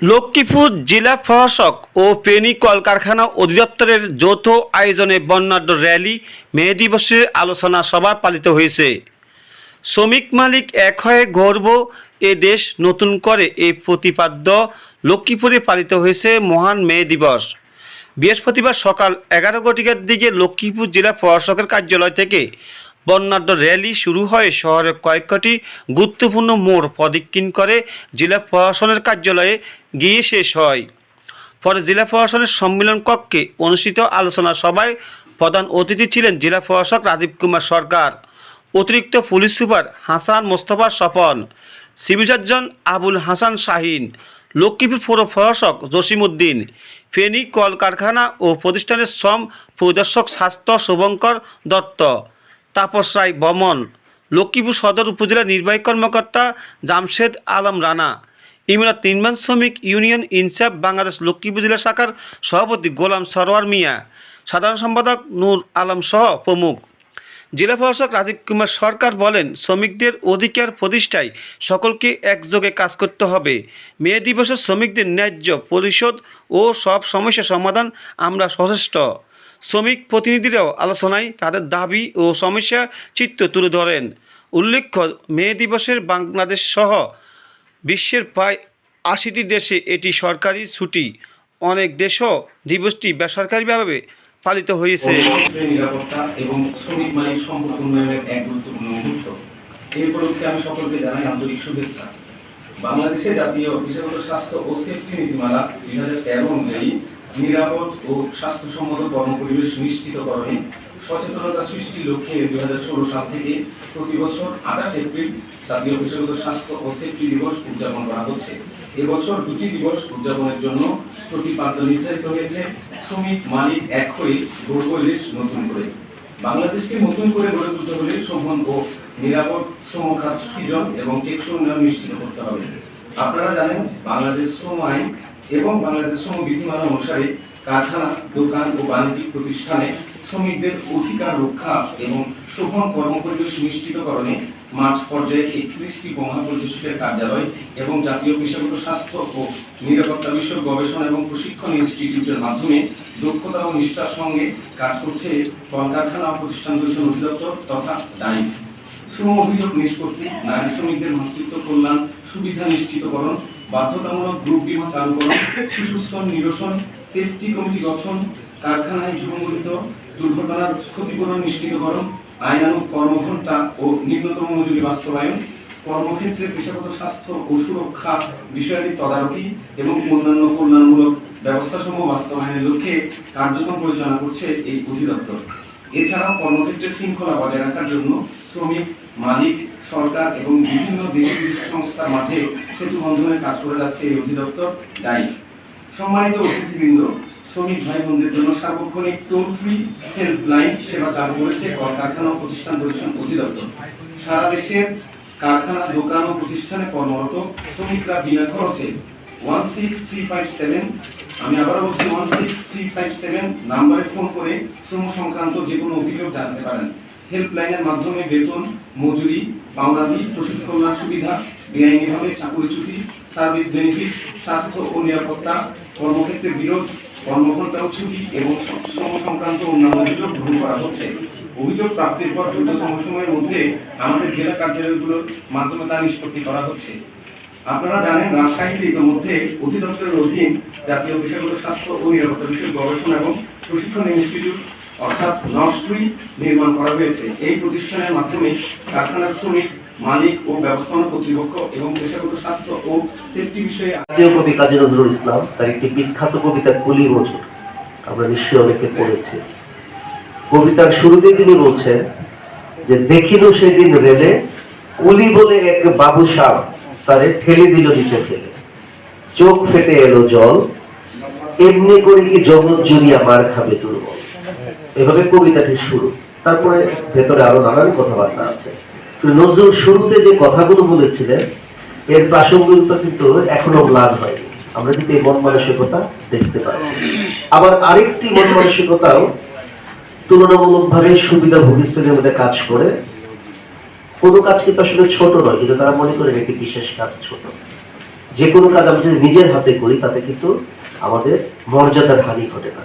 লক্ষ্মীপুর জেলা প্রশাসক ও পেনি কলকারখানা অধিদপ্তরের যৌথ আয়োজনে বর্ণাঢ্য র্যালি, মে দিবসের আলোচনা সভা পালিত হয়েছে। শ্রমিক মালিক এক হয়ে গর্ব এ দেশ নতুন করে এই প্রতিপাদ্য লক্ষ্মীপুরে পালিত হয়েছে মহান মে দিবস। বৃহস্পতিবার সকাল এগারো ঘটিকার দিকে লক্ষ্মীপুর জেলা প্রশাসকের কার্যালয় থেকে বর্ণাঢ্য র্যালি শুরু হয় শহরের কয়েকটি গুরুত্বপূর্ণ মোড় প্রদক্ষিণ করে জেলা প্রশাসনের কার্যালয়ে গিয়ে শেষ হয়। পরে জেলা প্রশাসনের সম্মেলন কক্ষে অনুষ্ঠিত আলোচনা সভায় প্রধান অতিথি ছিলেন জেলা প্রশাসক রাজীব কুমার সরকার, অতিরিক্ত police super Hasan Mostafa Swapan civil surgeon Abul Hasan Shahin, Lakshmipur পৌর প্রশাসক জসিমউদ্দিন ফেনী কলকারখানা ও প্রতিষ্ঠানের শ্রম পরিদর্শক স্বাস্থ্য শুভঙ্কর দত্ত। তাপস রায় বমন। লক্ষ্মীপুর সদর উপজেলা নির্বাহী কর্মকর্তা জামশেদ আলম রানা। ইমরাত নির্মাণ শ্রমিক ইউনিয়ন ইনসাফ বাংলাদেশ লক্ষ্মীপুর জেলা শাখার সভাপতি গোলাম সরোয়ার মিয়া। সাধারণ সম্পাদক নূর আলম সহ প্রমুখ। জেলা প্রশাসক রাজীব কুমার সরকার বলেন, শ্রমিকদের অধিকার প্রতিষ্ঠায় সকলকে একযোগে কাজ করতে হবে। মে দিবসে শ্রমিকদের ন্যায্য পরিশোধ ও সব সমস্যা সমাধান আমরা সচেষ্ট। শ্রমিক প্রতিনিধিরাও আলোচনায় তাদের দাবি ও সমস্যা চিত্র তুলে ধরেন। উল্লেখ্য, মে দিবসের বাংলাদেশ সহ বিশ্বের প্রায় আশিটি দেশে এটি সরকারি ছুটি। অনেক দেশও দিবসটি বেসরকারিভাবে পালিত হয়েছে। নিরাপত্তা বাংলাদেশে জাতীয় পেশাগত স্বাস্থ্য ও সেফটি নীতিমালা দুই হাজার তেরো অনুযায়ী নিরাপদ ও স্বাস্থ্যসম্মত কর্মপরিবেশ নিশ্চিতকরণে সচেতনতা সৃষ্টির লক্ষ্যে দুই হাজার ষোলো সাল থেকে প্রতি বছর আঠাশ এপ্রিল জাতীয় পেশাগত স্বাস্থ্য ও সেফটি দিবস উদযাপন করা হচ্ছে। এবছর দুটি দিবস উদযাপনের জন্য প্রতিপাদ্য নির্ধারিত হয়েছে। শ্রমিক মালিক এক হয়ে গড়ব নতুন করে। বাংলাদেশকে নতুন করে গড়ে তুলতে হলে শোভন ও নিরাপদ শ্রমখাত সৃজন এবং টেকসই উন্নয়ন নিশ্চিত করতে হবে। আপনারা জানেন, বাংলাদেশ শ্রম আইন এবং বাংলাদেশ শ্রম বিধিমালা অনুসারে কারখানা, দোকান ও বাণিজ্যিক প্রতিষ্ঠানে শ্রমিকদের অধিকার রক্ষা এবং শোভন কর্মপরিবেশ নিশ্চিতকরণে মাঠ পর্যায়ে একত্রিশটি মহাপরিদর্শকের কার্যালয় এবং জাতীয় পেশাগত স্বাস্থ্য ও নিরাপত্তা বিষয়ক গবেষণা এবং প্রশিক্ষণ ইনস্টিটিউটের মাধ্যমে দক্ষতা ও নিষ্ঠার সঙ্গে কাজ করছে কলকারখানা প্রতিষ্ঠান পরিষদ অধিদপ্তর তথা দায়ী। শ্রম অভিযোগ নিষ্পত্তি, নারী শ্রমিকদের মাতৃত্ব কল্যাণ, সুবিধা নিশ্চিতকরণ বাধ্যতামূলক গ্রুপ বিমা চালুকরণ শিশু শ্রম নিরসন সেফটি কমিটি গঠন, কারখানায় সংঘটিত দুর্ঘটনার ক্ষতিপূরণ নিশ্চিতকরণ আইনানুগ কর্মঘণ্টা ও নিম্নতম মজুরি বাস্তবায়ন। কর্মক্ষেত্রে পেশাগত স্বাস্থ্য ও সুরক্ষা বিষয়াদি তদারকি এবং অন্যান্য কল্যাণমূলক ব্যবস্থাসমূহ বাস্তবায়নের লক্ষ্যে কার্যক্রম পরিচালনা করছে এই অধিদপ্তর। এছাড়াও কর্মক্ষেত্রে শৃঙ্খলা বজায় রাখার জন্য শ্রমিক মালিক, সরকার এবং বিভিন্ন দেশি সংস্থার মাঝে সেতু বন্ধনের কাজ করে যাচ্ছে এই অধিদপ্তর দায়ী সম্মানিত অতিথিবৃন্দ, শ্রমিক ভাই বোনদের জন্য সার্বক্ষণিক টোল ফ্রি হেল্পলাইন সেবা চালু করেছে কলকারখানা প্রতিষ্ঠান পরিষদ অধিদপ্তর। সারা দেশের কারখানা, দোকান ও প্রতিষ্ঠানে কর্মরত শ্রমিকরা বিনা খরচে one six three five seven আমি আবারও বলছি one six three five seven নাম্বারে ফোন করে শ্রম সংক্রান্ত যে কোনো অভিযোগ জানাতে পারেন। হেল্পলাইনের মাধ্যমে বেতন, মজুরি পাওনাদি প্রশিক্ষণ সুবিধা, বেআইনিভাবে চাকুরিচ্যুতি সার্ভিস বেনিফিট, স্বাস্থ্য ও নিরাপত্তা, কর্মক্ষেত্রে বিরোধ কর্মঘণ্টা ছুটি এবং শ্রম সংক্রান্ত অন্যান্য অভিযোগ গ্রহণ করা হচ্ছে। অভিযোগ প্রাপ্তির পর দ্রুত সময়ের মধ্যে আমাদের জেলা কার্যালয়গুলোর মাধ্যমে তা নিষ্পত্তি করা হচ্ছে। আপনারা জানেন, রাজশাহীতে ইতিমধ্যে অধিদপ্তরের অধীন জাতীয় বিষয়গুলো স্বাস্থ্য ও নিরাপত্তা বিষয়ক গবেষণা এবং প্রশিক্ষণ ইনস্টিটিউট অর্থাৎ নর্সট্রি নির্মাণ করা হয়েছে। এই প্রতিষ্ঠানের মাধ্যমে কারখানার শ্রমিক, মালিক ও ব্যবস্থাপনা কর্তৃপক্ষ এবং পেশাগত স্বাস্থ্য ও সেফটি বিষয়ে জাতীয় কবি কাজী নজরুল ইসলাম তার একটি বিখ্যাত কবিতা কুলি মজুর আমরা নিশ্চয়ই অনেকে পড়েছি। কবিতার শুরুতেই তিনি বলছেন যে, দেখিল সেদিন রেলে, কুলি বলে এক বাবু সাপ তারে ঠেলে দিল নিচে ফেলে। চোখ ফেটে এলো জল, এমনি করে কি জগৎ জুড়িয়া মার খাবে দুর্বল? এভাবে কবিতাটি শুরু। তারপরে ভেতরে আরও নানান কথাবার্তা আছে। নজরুল শুরুতে যে কথাগুলো বলেছিলেন, এর প্রাসঙ্গিকতা কিন্তু এখনও ম্লান হয়নি। আমরা কিন্তু এই মন মানসিকতা দেখতে পাচ্ছি। আবার আরেকটি মন মানসিকতাও তুলনামূলকভাবে সুবিধাভোগী শ্রেণির মধ্যে কাজ করে। কোনো কাজ কিন্তু আসলে ছোট নয়, কিন্তু তারা মনে করেন একটি বিশেষ কাজ ছোট। যে কোনো কাজ আমরা যদি নিজের হাতে করি, তাতে কিন্তু আমাদের মর্যাদার হানি ঘটে না।